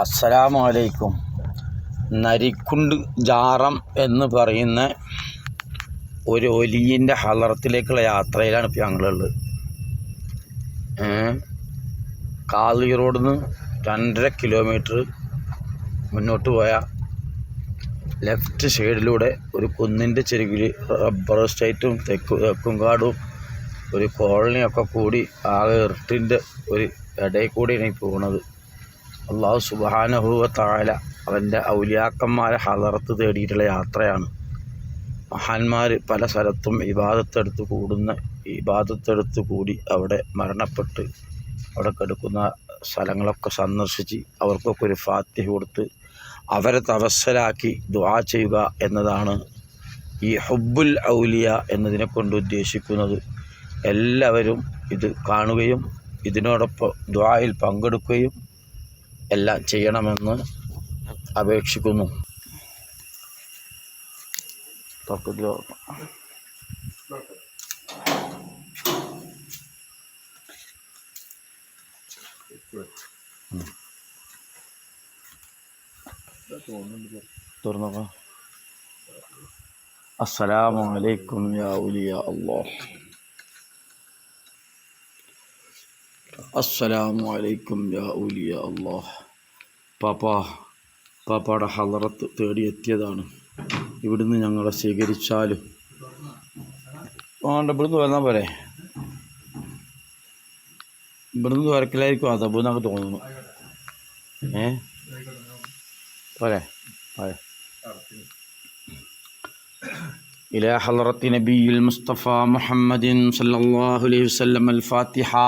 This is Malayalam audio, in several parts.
അസ്സലാമു അലൈക്കും നരിക്കുണ്ട് ജാറം എന്ന് പറയുന്ന ഒരു ഒലിയിന്റെ ഹലറത്തിലേക്കുള്ള യാത്രയിലാണ് ഇപ്പോൾ ഞങ്ങളുള്ളത്. കാളി റോഡിൽ നിന്ന് രണ്ടര കിലോമീറ്റർ മുന്നോട്ട് പോയ ലെഫ്റ്റ് സൈഡിലൂടെ ഒരു കുന്നിന്റെ ചെരുവിൽ റബ്ബർ എസ്റ്റേറ്റും തെക്കു തെക്കുംകാടും ഒരു കോളനിയൊക്കെ കൂടി ആകെ ഇർട്ടിന്റെ ഒരു ഇടയിൽ കൂടിയാണ് ഈ പോകുന്നത് അള്ളാഹു സുബാനഹുവ താല അവന്റെ ഔലിയാക്കന്മാരെ ഹലർത്ത് തേടിയിട്ടുള്ള യാത്രയാണ്. മഹാന്മാർ പല സ്ഥലത്തും ഇബാദത്തെടുത്ത് കൂടുന്ന ഇബാദത്തെടുത്ത് കൂടി അവിടെ മരണപ്പെട്ട് അവിടെ കിടക്കുന്ന സ്ഥലങ്ങളൊക്കെ സന്ദർശിച്ച് അവർക്കൊക്കെ ഒരു ഫാത്തിഹ കൊടുത്ത് അവരെ തവസ്സലാക്കി ദുആ ചെയ്യുക എന്നതാണ് ഈ ഹുബുൽ ഔലിയ എന്നതിനെ കൊണ്ട് ഉദ്ദേശിക്കുന്നത്. എല്ലാവരും ഇത് കാണുകയും ഇതിനോടൊപ്പം ദ്വായിൽ പങ്കെടുക്കുകയും എല്ലാം ചെയ്യണമെന്ന് അപേക്ഷിക്കുന്നു. തുറന്നപ്പോ അസ്സലാമലൈക്കും യാ ഉലിയ അല്ലാഹ് അസ്സലാമു അലൈക്കും യാ ഉലിയ അല്ലാഹ് പാപ്പ പാപ്പാടെ ഹലറത്ത് തേടിയെത്തിയതാണ് ഇവിടുന്ന് ഞങ്ങളെ സ്വീകരിച്ചാലും വേണ്ട ഇവിടുന്ന് വന്നാൽ പോരെ ഇവിടുന്ന് വരക്കിലായിരിക്കും അതബ് എന്നൊക്കെ തോന്നുന്നു ഏ പോരെ പോരെ إلى حضرة نبي المصطفى محمد صلى الله عليه وسلم الفاتحة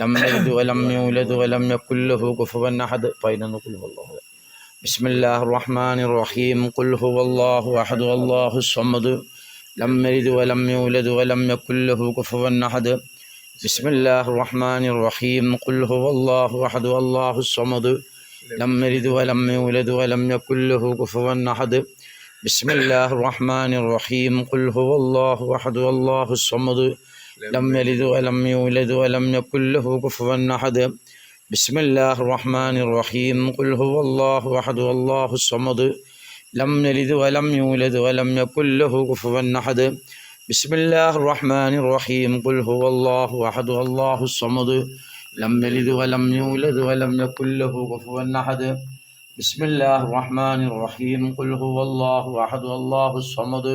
لم يلد ولم يولد ولم يكن له كفوا أحد. فإن قل هو الله. بسم الله الرحمن الرحيم. قل هو الله أحد الله الصمد. لم يلد ولم يولد ولم يكن له كفوا أحد. بسم الله الرحمن الرحيم. قل هو الله أحد الله الصمد. لم يلد ولم يولد ولم يكن له كفوا أحد. بسم الله الرحمن الرحيم. قل هو الله أحد الله الصمد. ലം യലിദ് വലം യൂലദ് വലം യക്കുല്ലഹു കുഫുവൻ അഹദ് ബിസ്മില്ലാഹ് റഹ്മാൻ റഹീം കുൽഹു അള്ളാഹു അഹദ് അള്ളാഹു സമദ് ലം യലിദ് വലം യൂലദ് വലം യക്കുല്ലഹു കുഫുവൻ അഹദ് ബിസ്മില്ലാഹ് റഹ്മാൻ റഹീം കുൽഹു അള്ളാഹു അഹദ് അള്ളാഹു സമദ് ലം യലിദ് വലം യൂലദ് വലം യക്കുല്ലഹു കുഫുവൻ അഹദ് ബിസ്മില്ലാഹ് റഹ്മാൻ റഹീം കുൽഹു അള്ളാഹു അഹദ് അള്ളാഹു സമദ്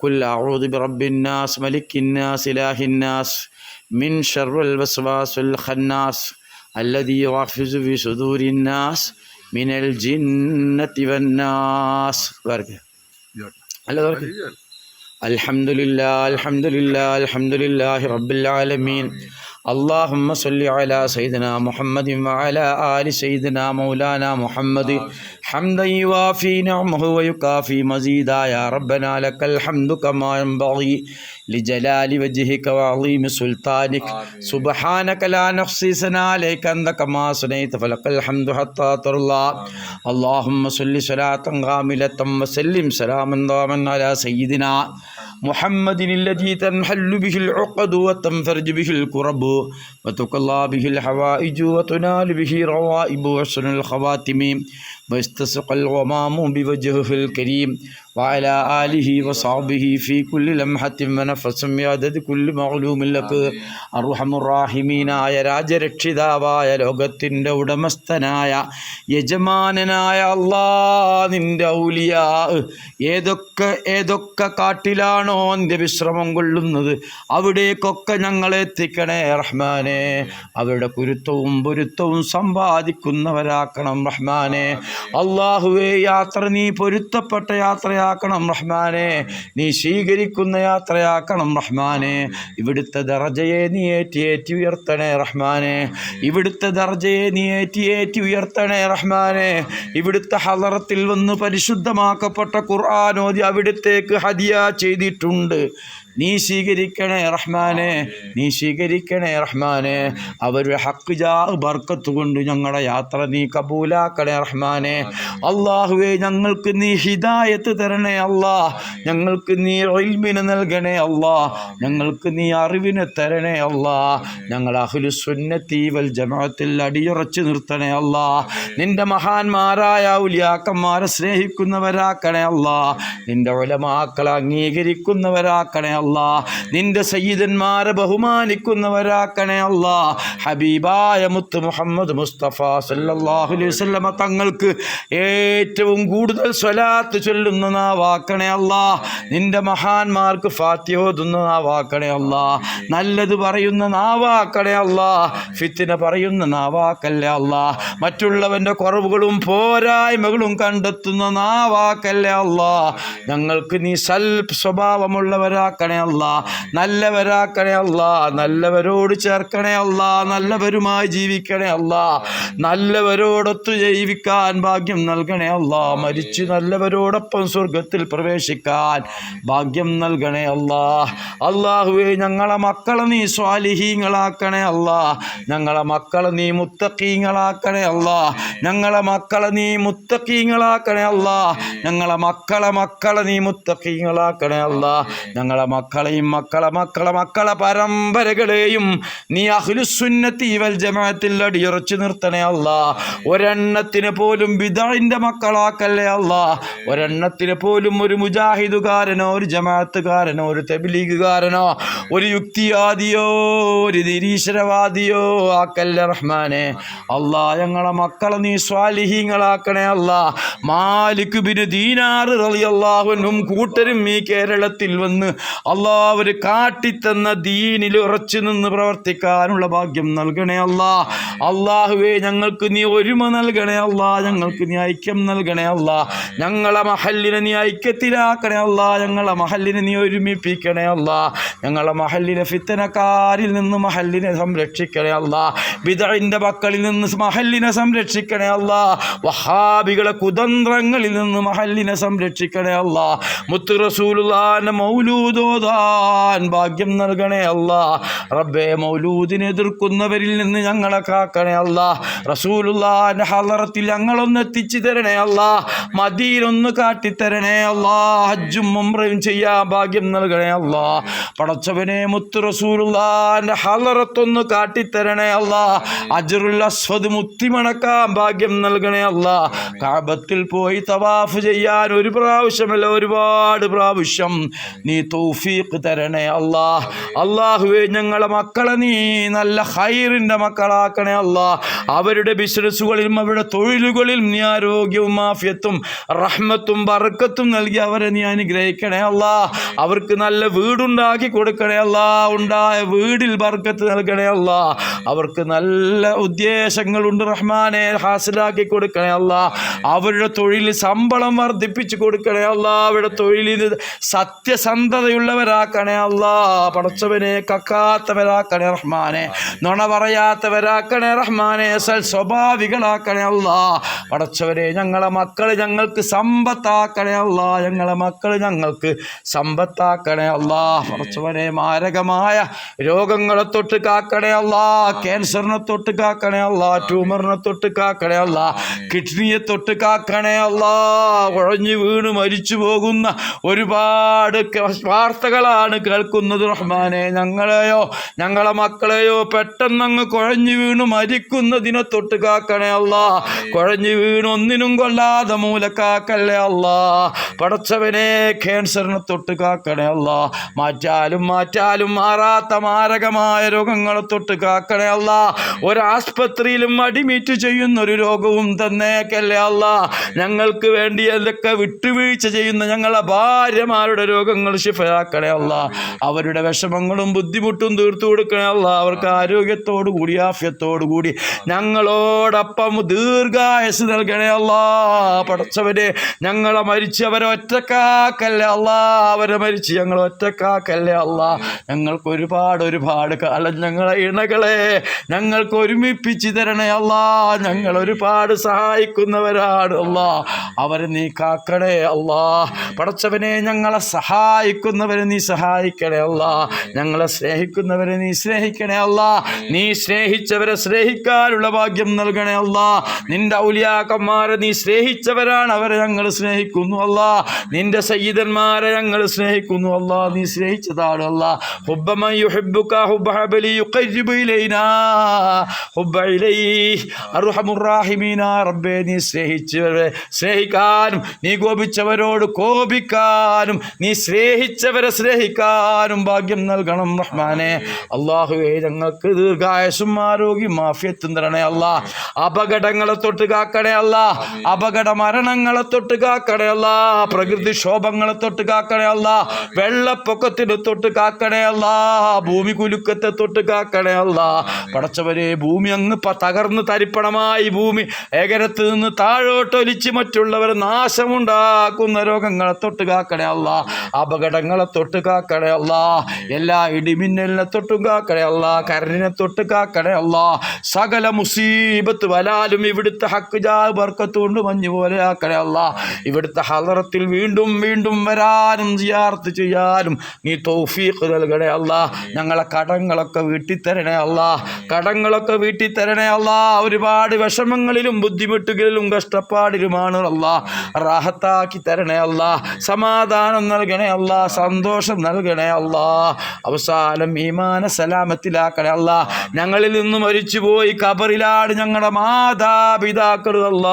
قل أعوذ برب الناس ملك الناس إله الناس من شر الوسواس الخناس الذي يوحز في صدور الناس من الجنة والناس. الحمد لله الحمد لله الحمد لله رب العالمين. اللهم صل على سيدنا محمد وعلى آل سيدنا مولانا محمد. حمدا يوافي نعمه ويكافي مزيدا يا ربنا لك الحمد كما ينبغي لجلال وجهك وعظيم سلطانك سبحانك لا نحصي ثناء عليك أنت كما صنيت فلك الحمد حتى ترضى اللهم صل صلاة غاملة وسلم سلاما دائما على سيدنا محمد الذي تنحل به العقد وتنفرج به الكرب وتقضى به الحوائج وتنال به روائب وحسن الخواتم واستسق الغمام بوجهه الكريم وعلى آله وصحبه في كل لمحة ونفس بعدد كل معلوم لك അർഹം റാഹിമീനായ രാജരക്ഷിതാവായ ലോകത്തിൻ്റെ ഉടമസ്ഥനായ യജമാനനായ അള്ളാ നിൻ്റെ ഔലിയാ ഏതൊക്കെ ഏതൊക്കെ കാട്ടിലാണോ എൻ്റെ വിശ്രമം കൊള്ളുന്നത് അവിടേക്കൊക്കെ ഞങ്ങളെ എത്തിക്കണേ റഹ്മാനെ അവരുടെ കുരുത്തവും പൊരുത്തവും സമ്പാദിക്കുന്നവരാക്കണം റഹ്മാനെ അള്ളാഹുവേ യാത്ര നീ പൊരുത്തപ്പെട്ട യാത്രയാക്കണം റഹ്മാനെ. നീ സ്വീകരിക്കുന്ന യാത്രയാക്കണം റഹ്മാനെ. ഇവിടുത്തെ ദർജയെ നീ ഏറ്റി ഏറ്റി ഉയർത്തണേ റഹ്മാനെ. ഇവിടുത്തെ ദർജയെ നീ ഏറ്റി ഏറ്റി ഉയർത്തണേ റഹ്മാനെ. ഇവിടുത്തെ ഹലറത്തിൽ വന്ന് പരിശുദ്ധമാക്കപ്പെട്ട ഖുർആാനോദി അവിടുത്തേക്ക് ഹദിയ ചെയ്തിട്ടുണ്ട്. നീ സ്വീകരിക്കണേ റഹ്മാനെ നീ സ്വീകരിക്കണേ റഹ്മാനെ. അവരുടെ ഹക്ക് ജാ ബർക്കത്ത് കൊണ്ട് ഞങ്ങളുടെ യാത്ര നീ കബൂലാക്കണേ റഹ്മാനെ. അള്ളാഹുവേ ഞങ്ങൾക്ക് നീ ഹിദായത്ത് തരണേ അല്ലാ ഞങ്ങൾക്ക് നീ ഒൽമിന് നൽകണേ അല്ലാ ഞങ്ങൾക്ക് നീ അറിവിന് തരണേ അല്ലാ ഞങ്ങൾ അഹുലു സുന്നത്തി വൽ ജമാഅത്തിൽ അടിയുറച്ചു നിർത്തണേ അല്ലാ നിന്റെ മഹാന്മാരായ ഉലിയാക്കന്മാരെ സ്നേഹിക്കുന്നവരാക്കണേ അല്ലാ നിന്റെ ഉലമാക്കളെ അംഗീകരിക്കുന്നവരാക്കണേ അല്ലാ നിന്റെ സയ്യിദന്മാരെ ബഹുമാനിക്കുന്നവരാക്കണേ അല്ലാ. ഹബീബായ മുത്ത് മുഹമ്മദ് മുസ്തഫ സല്ലല്ലാഹു അലൈഹി തങ്ങൾക്ക് ഏറ്റവും കൂടുതൽ സ്വലാത്ത് ചൊല്ലുന്ന നാവാക്കണേ അല്ലാ. നിന്റെ മഹാന്മാർക്ക് ഫാത്യോതുന്ന നാവാക്കണേ അല്ലാ. നല്ലത് പറയുന്ന നാവാക്കണേ അല്ലാ. ഫിത്തിന പറയുന്ന നാവാക്കല്ലേ അല്ലാ. മറ്റുള്ളവന്റെ കുറവുകളും പോരായ്മകളും കണ്ടെത്തുന്ന നാവാക്കല്ലേ അല്ലാ. ഞങ്ങൾക്ക് നീ സൽ സ്വഭാവമുള്ളവരാക്കണേ അല്ലാ. നല്ലവരാക്കണേ അല്ല. നല്ലവരോട് ചേർക്കണേ അല്ല. നല്ലവരുമായി ജീവിക്കണേ അല്ല. നല്ലവരോടൊത്ത് ജീവിക്കാൻ ഭാഗ്യം നൽകണേ അല്ല. മരിച്ചു നല്ലവരോടൊപ്പം സ്വർഗത്തിൽ പ്രവേശിക്കാൻ ഭാഗ്യം നൽകണേ അല്ല. അള്ളാഹുവേ ഞങ്ങളെ മക്കളെ നീ സ്വാലിഹീങ്ങളാക്കണേ അല്ല. ഞങ്ങളെ മക്കളെ നീ മുത്തക്കീങ്ങളാക്കണേ അല്ല. ഞങ്ങളെ മക്കളെ നീ മുത്തക്കീങ്ങളാക്കണേ അല്ല. ഞങ്ങളെ മക്കളെ മക്കളെ നീ മുത്തക്കീങ്ങളാക്കണേ അല്ല. ഞങ്ങളെ മക്കളെയും മക്കളെ മക്കളെ മക്കളെ പരമ്പരകളെയും നീ അഹ്ലുസുന്നത്തി വൽ ജമാഅത്തിൽ അടിയുറച്ചു നിർത്തണേ അല്ല. ഒരെണ്ണത്തിന് പോലും ബിദാഇന്റെ മക്കളാക്കല്ലേ അല്ല. ഒരെണ്ണത്തിന് പോലും ഒരു മുജാഹിദുകാരനോ ഒരു ജമാഅത്തുകാരനോ ഒരു തെബിലീഗുകാരനോ ഒരു യുക്തിവാദിയോ ഒരു നിരീശ്വരവാദിയോ ആക്കല്ലേ റഹ്മാനെ. അല്ലാ ഞങ്ങളെ മക്കളെ നീ സ്വാലിഹീങ്ങളാക്കണേ അല്ല. മാലിക് ബിൻ ദീനാർ റളിയല്ലാഹുവിനും കൂട്ടരും ഈ കേരളത്തിൽ വന്ന് അവർ കാട്ടിത്തന്ന ദീനിൽ ഉറച്ചു നിന്ന് പ്രവർത്തിക്കാനുള്ള ഭാഗ്യം നൽകണേ അല്ലാ അള്ളാഹുവേ ഞങ്ങൾക്ക് നീ ഒരുമ നൽകണേ അല്ലാ ഞങ്ങൾക്ക് നീ ഐക്യം നൽകണേ അല്ലാ ഞങ്ങളെ മഹല്ലിനെ നീ ഐക്യത്തിലാക്കണേ അല്ലാ ഞങ്ങളെ മഹല്ലിനെ നീ ഒരുമിപ്പിക്കണേ അല്ലാ ഞങ്ങളെ മഹല്ലിനെ ഫിത്തനക്കാരിൽ നിന്ന് മഹല്ലിനെ സംരക്ഷിക്കണേ അല്ലാ ബിദഴിന്റെ മക്കളിൽ നിന്ന് മഹല്ലിനെ സംരക്ഷിക്കണേ അല്ലാ വഹാബികളെ കുതന്ത്രങ്ങളിൽ നിന്ന് മഹല്ലിനെ സംരക്ഷിക്കണേ അല്ലാ മുത്ത് റസൂലുള്ളാന്റെ ഭാഗ്യം നൽകണേ അല്ല റബ്ബേ മൗലൂദിനെ എതിർക്കുന്നവരിൽ നിന്ന് ഞങ്ങളെ കാക്കണേ അല്ല റസൂലുള്ളാന്റെ ഹലറത്തിൽ ഞങ്ങളൊന്ന് എത്തിച്ചു തരണേ അല്ല മദീനൊന്ന് കാട്ടിത്തരണേ അല്ലാ ഹജ്ജും ഉംറയും ചെയ്യാൻ ഭാഗ്യം നൽകണേ അല്ല പടച്ചവനെ മുത്ത് റസൂലുള്ളാന്റെ ഹലറത്തൊന്ന് കാട്ടിത്തരണേ അല്ല അജറുൽ അസ്വദ് മുത്തിമണക്കാൻ ഭാഗ്യം നൽകണേ അല്ല കാബത്തിൽ പോയി തവാഫ് ചെയ്യാൻ ഒരു പ്രാവശ്യമല്ല ഒരുപാട് പ്രാവശ്യം നീ തൗഫീഖ് തരണേ അല്ലാഹ് അള്ളാഹുവെ ഞങ്ങളെ മക്കളെ നീ നല്ല ഹൈറിന്റെ മക്കളാക്കണേ അല്ലാ. അവരുടെ ബിസിനസ്സുകളിലും അവരുടെ തൊഴിലുകളിലും നീ ആരോഗ്യവും ആഫിയത്തും റഹ്മത്തും ബർക്കത്തും നൽകി അവരെ നീ അനുഗ്രഹിക്കണേ അല്ലാ. അവർക്ക് നല്ല വീടുണ്ടാക്കി കൊടുക്കണേ അല്ലാ. ഉണ്ടായ വീടിൽ ബർക്കത്ത് നൽകണേ അല്ലാ. അവർക്ക് നല്ല ഉദ്ദേശങ്ങളുണ്ട് റഹ്മാനെ ഹാസിലാക്കി കൊടുക്കണേ അല്ലാ. അവരുടെ തൊഴിൽ ശമ്പളം വർദ്ധിപ്പിച്ചു കൊടുക്കണേ അല്ലാ. അവരുടെ തൊഴിലിൽ സത്യസന്ധതയുള്ളവരാക്കണേ അല്ലാ പടച്ചവനെ കക്കാത്തവരാക്കണേ റഹ്മാനെ. നുണ പറയാത്തവരാക്കണേ റഹ്മാനെ സൽ സ്വഭാവികളാക്കണേ അള്ളാ പടച്ചവരെ ഞങ്ങളെ മക്കൾ ഞങ്ങൾക്ക് സമ്പത്താക്കണേ അള്ളാ ഞങ്ങളെ മക്കൾ ഞങ്ങൾക്ക് സമ്പത്താക്കണേ അള്ളാ പടച്ചവനെ മാരകമായ രോഗങ്ങളെ തൊട്ട് കാക്കണേ അള്ളാ ക്യാൻസറിനെ തൊട്ട് കാക്കണേ അള്ളാ ട്യൂമറിനെ തൊട്ട് കാക്കണേ അള്ളാ കിഡ്നിയെ തൊട്ട് കാക്കണേ അള്ളാ കുഴഞ്ഞു വീണ് മരിച്ചു പോകുന്ന ഒരുപാട് വാർത്ത വാർത്തകളാണ് കേൾക്കുന്നത് റഹ്മാനെ. ഞങ്ങളെയോ ഞങ്ങളെ മക്കളെയോ പെട്ടെന്നങ്ങ് കുഴഞ്ഞു വീണു മരിക്കുന്നതിനെ തൊട്ട് കാക്കണേ അല്ല കുഴഞ്ഞു വീണ് ഒന്നിനും കൊള്ളാതെ മൂലക്കാക്കല്ലേ അല്ല പടച്ചവനെ ക്യാൻസറിനെ തൊട്ട് കാക്കണേ അല്ല മാറ്റാലും മാറ്റാലും മാറാത്ത മാരകമായ രോഗങ്ങളെ തൊട്ട് കാക്കണേ അല്ല ഒരാസ്പത്രിയിലും അടിമീറ്റ് ചെയ്യുന്ന ഒരു രോഗവും തന്നേക്കല്ലേ അല്ല ഞങ്ങൾക്ക് വേണ്ടി എന്തൊക്കെ വിട്ടുവീഴ്ച ചെയ്യുന്ന ഞങ്ങളെ ഭാര്യമാരുടെ രോഗങ്ങൾ ശിഫയാക്കണേ. അല്ല. അവരുടെ വിഷമങ്ങളും ബുദ്ധിമുട്ടും തീർത്തു കൊടുക്കണേ അല്ല. അവർക്ക് ആരോഗ്യത്തോടു കൂടി ആഫ്യത്തോടു കൂടി ഞങ്ങളോടൊപ്പം ദീർഘായസ് നൽകണേ അല്ല. പടച്ചവരെ ഞങ്ങളെ മരിച്ചവരെ ഒറ്റക്കാക്കല്ലേ അല്ല. അവരെ മരിച്ച് ഞങ്ങൾ ഒറ്റക്കാക്കല്ലേ അല്ല. ഞങ്ങൾക്ക് ഒരുപാട് ഒരുപാട് കാലം ഞങ്ങളെ ഇണകളെ ഞങ്ങൾക്ക് ഒരുമിപ്പിച്ച് തരണേ അല്ല. ഞങ്ങൾ ഒരുപാട് സഹായിക്കുന്നവരാണ് അല്ല. അവരെ നീ കാക്കണേ അല്ല. പടച്ചവനെ ഞങ്ങളെ സഹായിക്കുന്നവരെ നീ സഹായിക്കണേ അല്ല. ഞങ്ങളെ സ്നേഹിക്കുന്നവരെ നീ സ്നേഹിക്കണേ അല്ല. നീ സ്നേഹിച്ചവരെ സ്നേഹിക്കാനുള്ള ഭാഗ്യം നൽകണേ അല്ല. നിന്റെ ഔലിയാക്കന്മാരെ നീ സ്നേഹിച്ചവരാണ് അവരെ ഞങ്ങൾ സ്നേഹിക്കുന്നു അല്ല. നിന്റെ സയ്യിദന്മാരെ ഞങ്ങൾ സ്നേഹിക്കുന്നു അല്ല. നീ സ്നേഹിച്ചതാണ് അല്ല. നീ സ്നേഹിച്ചവരെ സ്നേഹിക്കാനും നീ കോപിച്ചവരോട് കോപിക്കാനും നീ സ്നേഹിച്ചവരെ സ്നേഹിക്കാനും ഭാഗ്യം നൽകണം റഹ്മാനെ. അള്ളാഹുവേ ഞങ്ങൾക്ക് ദീർഘായസും ആരോഗ്യം മാഫിയത്തും തരണേ അല്ല. അപകടങ്ങളെ തൊട്ട് കാക്കണേ അല്ല. അപകട മരണങ്ങളെ തൊട്ട് കാക്കണേ അല്ല. പ്രകൃതി ക്ഷോഭങ്ങളെ തൊട്ട് കാക്കണേ അല്ല. വെള്ളപ്പൊക്കത്തിന് തൊട്ട് കാക്കണേ അല്ല. ഭൂമി കുലുക്കത്തെ തൊട്ട് കാക്കണേ അല്ല. പടച്ചവരെ ഭൂമി അങ്ങ് തകർന്ന് തരിപ്പണമായി ഭൂമി. ഏകരത്ത് നിന്ന് താഴോട്ടൊലിച്ച് മറ്റുള്ളവർ നാശമുണ്ടാക്കുന്ന രോഗങ്ങളെ തൊട്ട് കാക്കണേ അല്ല. അപകടങ്ങളെ തൊട്ട് കാക്കണേ അല്ല. എല്ലാ ഇടിമിന്നലിനെ തൊട്ടും കാക്കണേ അല്ല. കരണിനെ തൊട്ട് കാക്കണേ അല്ല. സകല മുസീബത്ത് വലാലും ഇവിടുത്തെ ഹക്ക് ജാ ബർക്കത്ത് കൊണ്ട് മഞ്ഞ് പോലെ ആക്കണേ അല്ല. ഇവിടുത്തെ ഹലറത്തിൽ വീണ്ടും വീണ്ടും വരാനും സിയാർത്ത് ചെയ്യാനും നീ തൗഫീഖ് നൽകണേ അല്ല. ഞങ്ങളെ കടങ്ങളൊക്കെ വീട്ടിത്തരണേ അല്ല. കടങ്ങളൊക്കെ വീട്ടിത്തരണേ അല്ല. ഒരുപാട് വിഷമങ്ങളിലും ബുദ്ധിമുട്ടുകളിലും കഷ്ടപ്പാടിലുമാണ് അല്ല. റാഹത്താക്കി തരണേ അല്ല. സമാധാനം നൽകണേ അല്ല. സന്തോഷം നൽകണേ അള്ളാ അവസാനം ഈമാന സലാമത്തിലാക്കണേ അള്ളാ ഞങ്ങളിൽ നിന്ന് മരിച്ചുപോയി കബറിലാണ് ഞങ്ങളുടെ മാതാപിതാക്കൾ അല്ല.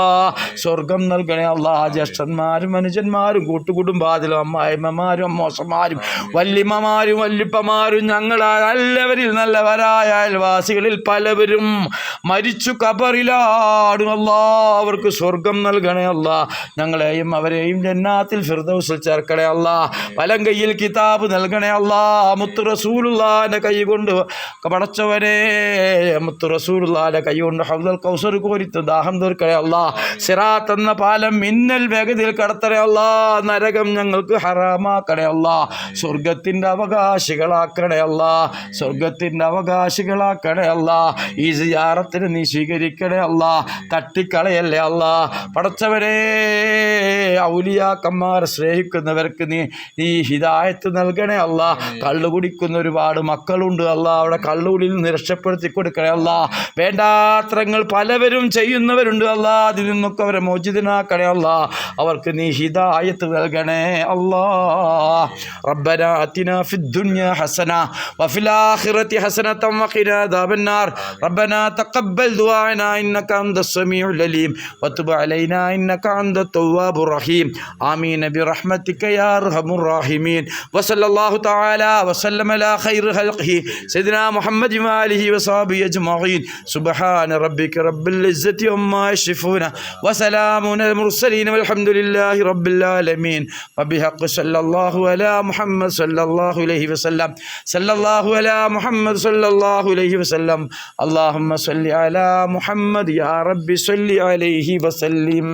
സ്വർഗം നൽകണേ അള്ളാ ജ്യേഷ്ഠന്മാരും അനുജന്മാരും കൂട്ടുകുടുംബാതിലും അമ്മായിമ്മമാരും അമ്മോസന്മാരും വല്യമ്മമാരും വല്യപ്പമാരും ഞങ്ങളാ. നല്ലവരിൽ നല്ലവരായ അയൽവാസികളിൽ പലവരും മരിച്ചു കബറിലാണ് അല്ല. അവർക്ക് സ്വർഗം നൽകണേ അല്ല. ഞങ്ങളെയും അവരെയും ജന്നാത്തിൽ ഫിർദൗസിൽ ചേർക്കണേ അല്ല. വലം കയ്യിൽ കിതാബ് നൽകണേ അള്ളാ മുത്ത് റസൂലുള്ളാന്റെ കൈ കൊണ്ട് പടച്ചവനെ മുത്ത് റസൂലുള്ളാന്റെ കൈ കൊണ്ട് ഹൗദൽ കൗസർ കോരിത്ത് ദാഹം തീർക്കണേ അള്ളാ. സിറാത്ത് എന്ന പാലം മിന്നൽ വേഗതയിൽ കടത്തണേ അള്ളാ. നരകം ഞങ്ങൾക്ക് ഹറാമാക്കണേ അള്ളാ. സ്വർഗത്തിന്റെ അവകാശികളാക്കണേ അള്ളാ. സ്വർഗത്തിന്റെ അവകാശികളാക്കണേ അള്ളാ. ഈ സിയാറത്തിന് നീ സ്വീകരിക്കണേ അള്ളാ. തട്ടിക്കളയല്ലേ അള്ളാ. പടച്ചവരെ ഔലിയാക്കന്മാരെ സ്നേഹിക്കുന്നവർക്ക് നീ നീ ഹിദായത്ത് നൽകണേ അല്ല. കള്ളു കുടിക്കുന്ന ഒരുപാട് മക്കളുണ്ട് അല്ല. അവിടെ കള്ളുകുടിയിൽ നിന്ന് രക്ഷപ്പെടുത്തി കൊടുക്കണേ അല്ല. വേണ്ടാത്രങ്ങൾ പലവരും ചെയ്യുന്നവരുണ്ട് അല്ല. അതിൽ നിന്നൊക്കെ അവരെ മോചിതനാക്കണേ അല്ല. അവർക്ക് നീ ഹിദായത്ത് നൽകണേ അല്ലാ. റബ്ബന അത്തിന ഫിദ്ദുന്യ ഹസന. വഫിൽ ആഖിറതി ഹസനത വഖിന അദാബന്നാർ റബ്ബന തഖബ്ബൽ ദുആന. ഇന്നക അൻത സമീഉൽ അലീം. വതുബ് അലൈന. വസല്ലാഹു താല വസല്ലമല ഖൈർ ഹൽഖി സൈദിന മുഹമ്മദ് അലിഹി വസാബി സുബ്ഹാന റബ്ബിക റബ്ബിൽ ഇസ്സതി അമ്മാ യസിഫൂന വസലാമുന മുർസലീൻ വൽഹംദുലില്ലാഹി റബ്ബിൽ ആലമീൻ. വബിഹഖ് സല്ലല്ലാഹു അലാ മുഹമ്മദ് സല്ലല്ലാഹു അലൈഹി വസല്ലം. സല്ലല്ലാഹു അലാ മുഹമ്മദ് സല്ലല്ലാഹു അലൈഹി വസല്ലം. അല്ലാഹുമ്മ സല്ലി അലാ മുഹമ്മദ് യാ റബ്ബി സല്ലി അലൈഹി വസല്ലിം.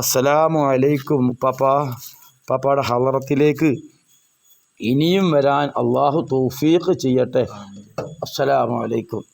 അസ്സലാമു അലൈക്കും പാപ്പ പാപ്പയുടെ ഹലറത്തിലേക്ക് ഇനിയും വരാൻ അള്ളാഹു തൗഫീഖ് ചെയ്യട്ടെ. അസ്സലാമു അലൈക്കും.